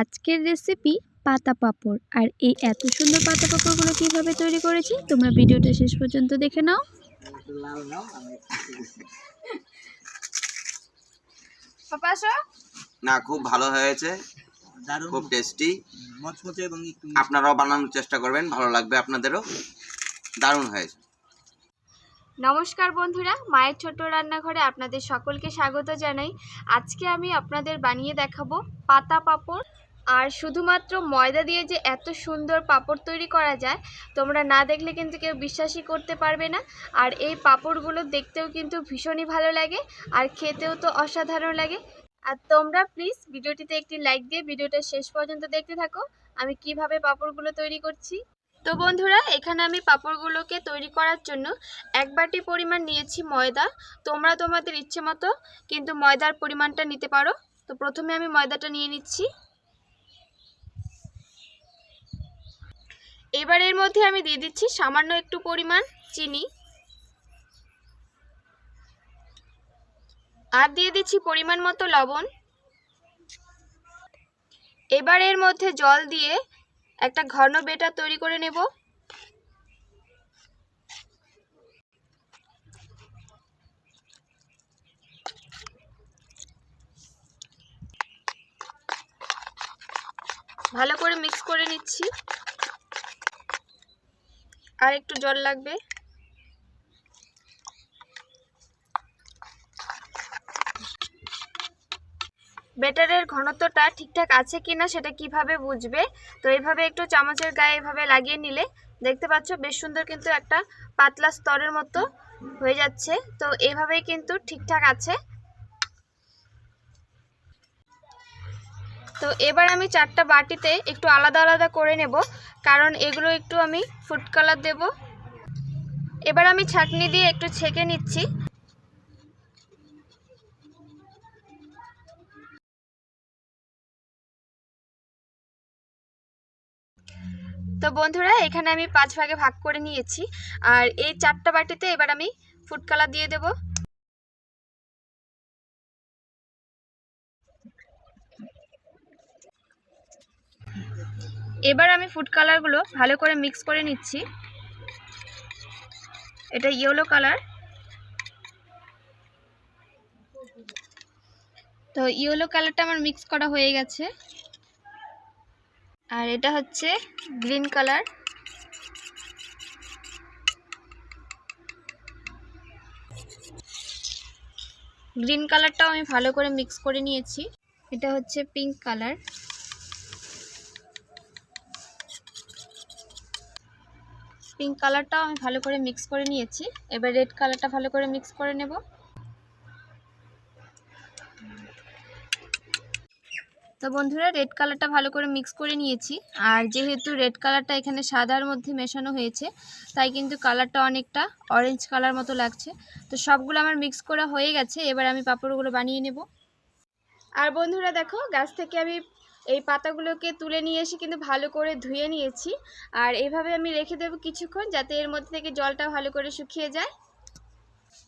আজকের রেসিপি পাতা পাঁপড়। আর এই এত সুন্দর পাতা পাঁপড়গুলো কীভাবে তৈরি করেছি তোমরা ভিডিওটা শেষ পর্যন্ত দেখে নাও। না খুব ভালো হয়েছে খুব টেস্টি মচমচে এবং আপনারাও বানানোর চেষ্টা করবেন ভালো লাগবে আপনাদেরও। দারুণ হয়েছে। নমস্কার বন্ধুরা মায়ের ছোট্ট রান্নাঘরে আপনাদের সকলকে স্বাগত জানাই। আজকে আমি আপনাদের বানিয়ে দেখাবো পাতা পাঁপড় আর শুধুমাত্র ময়দা দিয়ে যে এত সুন্দর পাপড় তৈরি করা যায়, তোমরা না দেখলে কিন্তু কেউ বিশ্বাসই করতে পারবে না। আর এই পাপড়গুলো দেখতেও কিন্তু ভীষণই ভালো লাগে আর খেতেও তো অসাধারণ লাগে। আর তোমরা প্লিজ ভিডিওটিতে একটি লাইক দিয়ে ভিডিওটা শেষ পর্যন্ত দেখতে থাকো। আমি কীভাবে পাপড়গুলো তৈরি করছি? তো বন্ধুরা, এখানে আমি পাঁপড়গুলোকে তৈরি করার জন্য এক বাটি পরিমাণ নিয়েছি ময়দা। তোমরা তোমাদের ইচ্ছে মতো কিন্তু ময়দার পরিমাণটা নিতে পারো। তো প্রথমে আমি ময়দাটা নিয়ে নিচ্ছি। এবার এর মধ্যে আমি দিয়ে দিচ্ছি সামান্য একটু পরিমাণ চিনি। আর দিয়ে দিচ্ছি পরিমাণ মতো লবণ। এবার এর মধ্যে জল দিয়ে একটা ঘন বেটার তৈরি করে নেব। ভালো করে মিক্স করে নিচ্ছি। আর একটু জল লাগবে? বেটারের ঘনত্বটা ঠিকঠাক আছে কিনা সেটা কীভাবে বুঝবে? তো এইভাবে একটু চামচের গায়ে এভাবে লাগিয়ে নিলে দেখতে পাচ্ছ বেশ সুন্দর কিন্তু একটা পাতলা স্তরের মতো হয়ে যাচ্ছে। তো এইভাবেই কিন্তু ঠিকঠাক আছে। তো এবার আমি চারটা বাটিতে একটু আলাদা আলাদা করে নেব, কারণ এগুলো একটু আমি ফুড কালার দেব। এবার আমি ছাঁকনি দিয়ে একটু ছেঁকে নিচ্ছি। তো বন্ধুরা, এখানে আমি পাঁচ ভাগে ভাগ করে নিয়েছি। আর এই চারটা বাটিতে এবার আমি ফুড কালার দিয়ে দেব। এবার আমি ফুড কালারগুলো ভালো করে মিক্স করে নিচ্ছি। এটা ইয়েলো কালার তো ইয়েলো কালারটা আমার মিক্স করা হয়ে গেছে। আর এটা হচ্ছে গ্রিন কালার গ্রিন কালারটাও আমি ভালো করে মিক্স করে নিয়েছি। এটা হচ্ছে পিঙ্ক কালার পিঙ্ক কালারটাও আমি ভালো করে মিক্স করে নিয়েছি। এবার রেড কালারটা ভালো করে মিক্স করে নেব। তো বন্ধুরা, রেড কালারটা ভালো করে মিক্স করে নিয়েছি। আর যেহেতু রেড কালারটা এখানে সাদার মধ্যে মেশানো হয়েছে, তাই কিন্তু কালারটা অনেকটা অরেঞ্জ কালার মতো লাগছে। তো সবগুলো আমার মিক্স করা হয়ে গেছে, এবার আমি পাঁপড়গুলো বানিয়ে নেব। আর বন্ধুরা দেখো, গাছ থেকে আমি এই পাতাগুলোকে তুলে নিয়ে এসে কিন্তু ভালো করে ধুয়ে নিয়েছি। আর এইভাবে আমি রেখে দেবো কিছুক্ষণ যাতে এর মধ্যে থেকে জলটা ভালো করে শুকিয়ে যায়।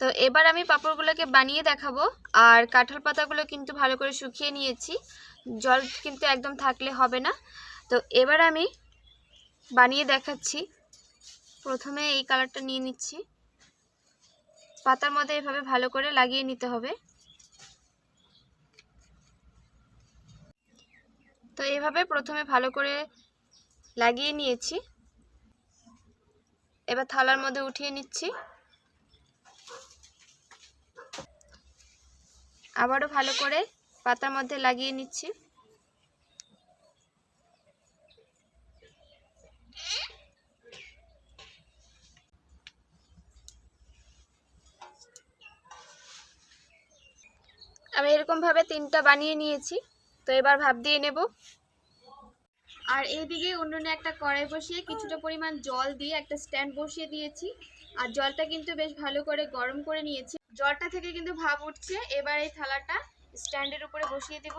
তো এবার আমি পাঁপড়গুলোকে বানিয়ে দেখাবো। আর কাঁঠাল পাতাগুলো কিন্তু ভালো করে শুকিয়ে নিয়েছি। জল কিন্তু একদম থাকলে হবে না। তো এবার আমি বানিয়ে দেখাচ্ছি। প্রথমে এই কালারটা নিয়ে নিচ্ছি। পাতার মধ্যে এভাবে ভালো করে লাগিয়ে নিতে হবে। তো এভাবে প্রথমে ভালো করে লাগিয়ে নিয়েছি। এবার থালার মধ্যে উঠিয়ে নিচ্ছি। আবারও ভালো করে পাতার মধ্যে লাগিয়ে নিচ্ছি। আমি এরকমভাবে তিনটা বানিয়ে নিয়েছি। তো এবার ভাপ দিয়ে নেব। আর এইদিকে উনুনে একটা কড়াই বসিয়ে কিছুটা পরিমাণ জল দিয়ে একটা স্ট্যান্ড বসিয়ে দিয়েছি। আর জলটা কিন্তু বেশ ভালো করে গরম করে নিয়েছি। জলটা থেকে কিন্তু ভাব উঠছে। এবার এই থালাটা স্ট্যান্ডের উপরে বসিয়ে দেব।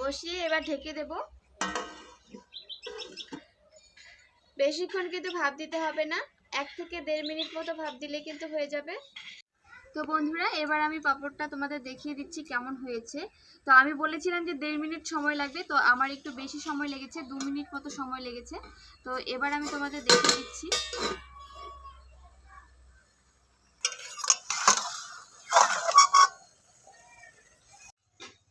বসিয়ে এবার ঢেকে দেব। বেশিক্ষণ কিন্তু ভাব দিতে হবে না। এক থেকে দেড় মিনিট মতো ভাব দিলে কিন্তু হয়ে যাবে। তো বন্ধুরা, এবার আমি পাঁপড়টা তোমাদের দেখিয়ে দিচ্ছি কেমন হয়েছে। তো আমি বলেছিলাম যে দেড় মিনিট সময় লাগবে, তো আমার একটু বেশি সময় লেগেছে, দু মিনিট মতো সময় লেগেছে। তো এবার আমি তোমাদের দেখিয়ে দিচ্ছি।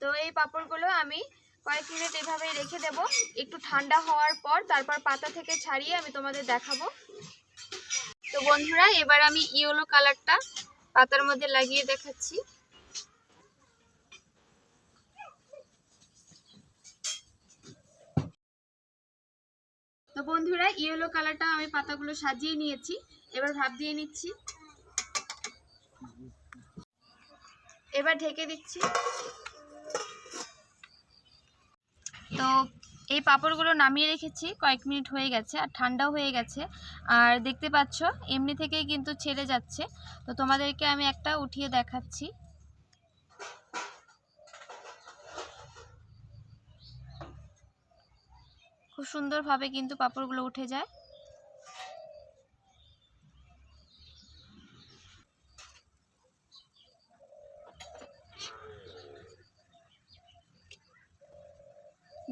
তো এই পাঁপড়গুলো আমি কয়েক মিনিট এভাবেই রেখে দেব। একটু ঠান্ডা হওয়ার পর তারপর পাতা থেকে ছাড়িয়ে আমি তোমাদের দেখাবো। তো বন্ধুরা, এবার আমি ইয়েলো কালারটা পাতার মধ্যে লাগিয়ে দেখাচ্ছি। তো বন্ধুরা, ইয়েলো কালারটা আমি পাতাগুলো সাজিয়ে নিয়েছি। এবার ভাব দিয়ে নিচ্ছি। এবার ঢেকে দিচ্ছি। তো এই পাঁপড়গুলো নামিয়ে রেখেছি, কয়েক মিনিট হয়ে গেছে আর ঠান্ডাও হয়ে গেছে। আর দেখতে পাচ্ছ, এমনি থেকেই কিন্তু ছেড়ে যাচ্ছে। তো তোমাদেরকে আমি একটা উঠিয়ে দেখাচ্ছি। খুব সুন্দরভাবে কিন্তু পাঁপড়গুলো উঠে যায়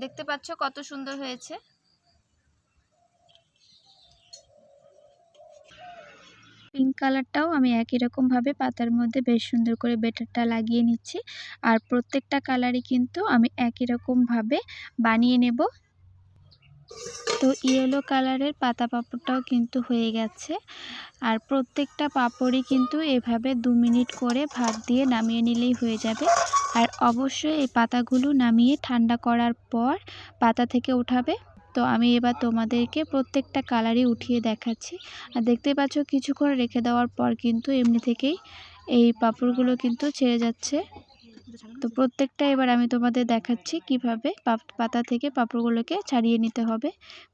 দেখতে পাচ্ছ? কত সুন্দর হয়েছে? পিঙ্ক কালারটাও আমি একই রকমভাবে পাতার মধ্যে বেশ সুন্দর করে বেটারটা লাগিয়ে নিচ্ছি। আর প্রত্যেকটা কালারই কিন্তু আমি একই রকমভাবে বানিয়ে নেব। তো ইয়েলো কালারের পাতা পাঁপড়টাও কিন্তু হয়ে গেছে। আর প্রত্যেকটা পাঁপড়ই কিন্তু এভাবে দু মিনিট করে ভাত দিয়ে নামিয়ে নিলেই হয়ে যাবে। আর অবশ্যই এই পাতাগুলো নামিয়ে ঠান্ডা করার পর পাতা থেকে উঠাবে। তো আমি এবার তোমাদেরকে প্রত্যেকটা কালারই উঠিয়ে দেখাচ্ছি। আর দেখতে পাচ্ছ কিছুক্ষণ রেখে দেওয়ার পর কিন্তু এমনি থেকেই এই পাঁপড়গুলো কিন্তু ছেড়ে যাচ্ছে। তো প্রত্যেকটা এবার আমি তোমাদের দেখাচ্ছি কীভাবে পাতা থেকে পাঁপড়গুলোকে ছাড়িয়ে নিতে হবে।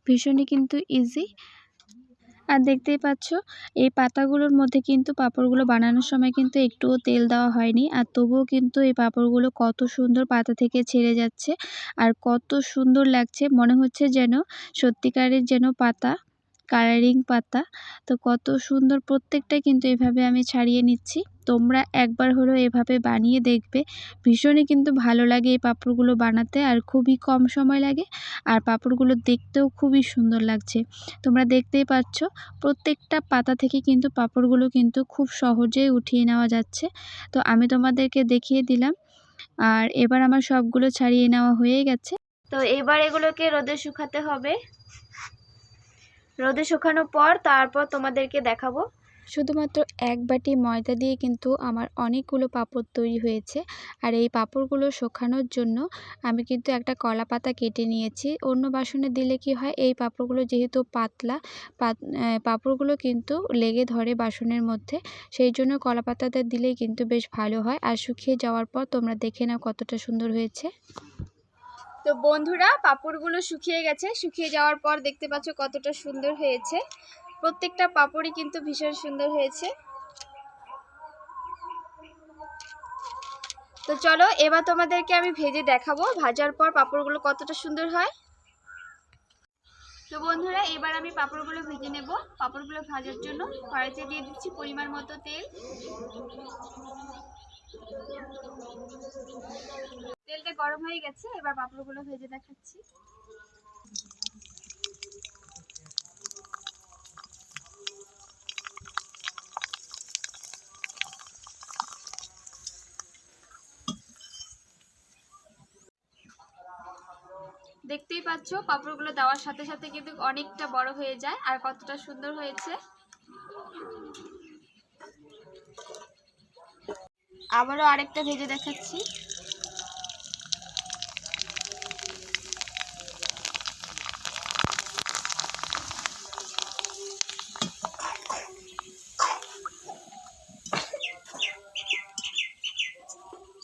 ভীষণই কিন্তু ইজি আর দেখতেই পাচ্ছ, এই পাতাগুলোর মধ্যে কিন্তু পাঁপড়গুলো বানানোর সময় কিন্তু একটুও তেল দেওয়া হয়নি। আর তবুও কিন্তু এই পাঁপড়গুলো কত সুন্দর পাতা থেকে ছেড়ে যাচ্ছে। আর কত সুন্দর লাগছে, মনে হচ্ছে যেন সত্যিকারের যেন পাতা। কালারিং পাতা। তো কত সুন্দর প্রত্যেকটা কিন্তু এভাবে আমি ছাড়িয়ে নিচ্ছি। তোমরা একবার হলেও এভাবে বানিয়ে দেখবে। ভীষণই কিন্তু ভালো লাগে এই পাঁপড়গুলো বানাতে আর খুবই কম সময় লাগে। আর পাঁপড়গুলো দেখতেও খুবই সুন্দর লাগছে। তোমরা দেখতেই পাচ্ছ, প্রত্যেকটা পাতা থেকে কিন্তু পাঁপড়গুলো কিন্তু খুব সহজেই উঠিয়ে নেওয়া যাচ্ছে। তো আমি তোমাদেরকে দেখিয়ে দিলাম। আর এবার আমার সবগুলো ছাড়িয়ে নেওয়া হয়ে গেছে। তো এবার এগুলোকে রোদে শুকাতে হবে। রোদে শুকানোর পর তারপর তোমাদেরকে দেখাবো। শুধুমাত্র এক বাটি ময়দা দিয়ে কিন্তু আমার অনেকগুলো পাপড় তৈরি হয়েছে। আর এই পাঁপড়গুলো শুকানোর জন্য আমি কিন্তু একটা কলা পাতা কেটে নিয়েছি। অন্য বাসনে দিলে কি হয়, এই পাঁপড়গুলো যেহেতু পাতলা পাঁপড়গুলো কিন্তু লেগে ধরে বাসনের মধ্যে। সেই জন্য কলা পাতাটা দিলেই কিন্তু বেশ ভালো হয়। আর শুকিয়ে যাওয়ার পর তোমরা দেখে নাও কতটা সুন্দর হয়েছে। তো বন্ধুরা, পাঁপড়গুলো শুকিয়ে গেছে। শুকিয়ে যাওয়ার পর দেখতে পাচ্ছ কতটা সুন্দর হয়েছে। প্রত্যেকটা পাপড়ই কিন্তু ভীষণ সুন্দর হয়েছে। তো চলো, এবার তোমাদেরকে আমি ভেজে দেখাবো ভাজার পর পাঁপড়গুলো কতটা সুন্দর হয়। তো বন্ধুরা, এবার আমি পাঁপড়গুলো ভেজে নেব। পাঁপড়গুলো ভাজার জন্য কড়াইতে দিয়ে দিচ্ছি পরিমাণ মতো তেল। তেলটা গরম হয়ে গেছে, এবার পাঁপড়গুলো ভেজে দেখাচ্ছি। দেখতেই পাচ্ছ, পাঁপড়গুলো দেওয়ার সাথে সাথে কিন্তু অনেকটা বড় হয়ে যায়, আর কতটা সুন্দর হয়েছে। আবারও আরেকটা ভেজে দেখাচ্ছি।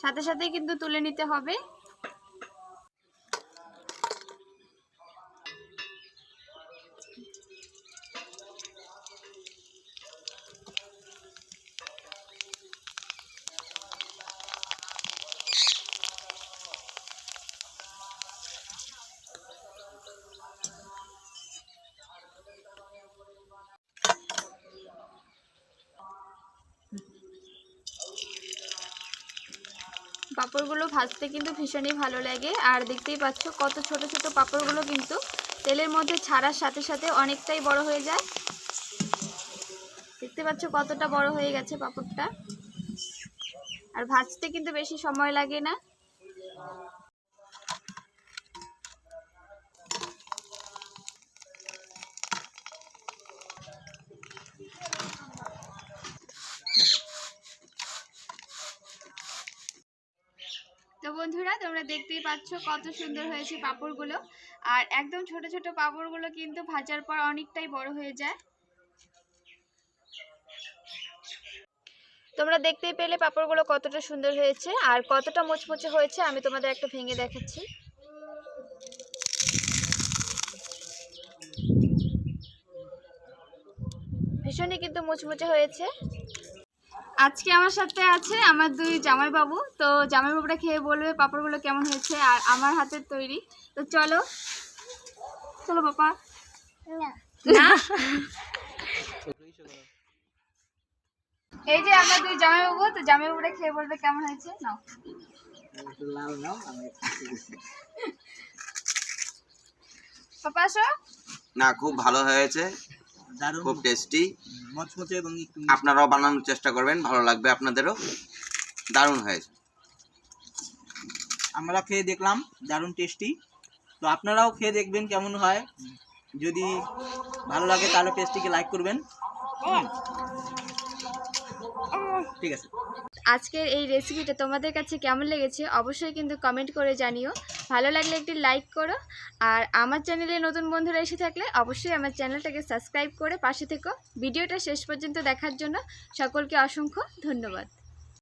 সাথে সাথে কিন্তু তুলে নিতে হবে। পাঁপড়গুলো ভাজতে কিন্তু ভীষণই ভালো লাগে। আর দেখতেই পাচ্ছ কত ছোট ছোট পাঁপড়গুলো কিন্তু তেলের মধ্যে ছাড়ার সাথে সাথে অনেকটাই বড় হয়ে যায়। দেখতে পাচ্ছ কতটা বড় হয়ে গেছে পাপড়টা। আর ভাজতে কিন্তু বেশি সময় লাগে না। তো বন্ধুরা, তোমরা দেখতেই পাচ্ছ কত সুন্দর হয়েছে পাঁপড়গুলো। আর একদম ছোট ছোট পাঁপড়গুলো কিন্তু ভাজার পর অনেকটাই বড় হয়ে যায়। তোমরা দেখতেই পেলে পাঁপড়গুলো কতটা সুন্দর হয়েছে আর কতটা মোচমোচে হয়েছে, আমি তোমাদের একটা ভেঙে দেখাচ্ছি। ভীষণই কিন্তু মুচমুচে হয়েছে। আজকে আমার সাথে আছে আমার দুই জামাইবাবু। তো জামাইবাবুরা খেয়ে বলবে পাঁপড়গুলো কেমন হয়েছে আর আমার হাতের তৈরি। তো চলো চলো বাবা না। এই যে আমার দুই জামাইবাবু তো জামাইবাবুরা খেয়ে বলবে কেমন হয়েছে? নাও। একটু লাল নাও আমি পাপা আসো। না খুব ভালো হয়েছে। খুব টেস্টি মচমচে এবং আপনারাও বানানোর চেষ্টা করবেন ভালো লাগবে আপনাদেরও। দারুণ হয়েছে। আমরা খেয়ে দেখলাম দারুণ টেস্টি তো আপনারাও খেয়ে দেখবেন কেমন হয়। যদি ভালো লাগে তাহলে পেজটিকে লাইক করবেন। ঠিক আছে। আজকের এই রেসিপিটা তোমাদের কাছে কেমন লেগেছে অবশ্যই কিন্তু কমেন্ট করে জানিও। ভালো লাগলে একটি লাইক করো আর আমার চ্যানেলে নতুন বন্ধুরা এসে থাকলে অবশ্যই আমার চ্যানেলটাকে সাবস্ক্রাইব করে পাশে থেকো। ভিডিওটা শেষ পর্যন্ত দেখার জন্য সকলকে অসংখ্য ধন্যবাদ।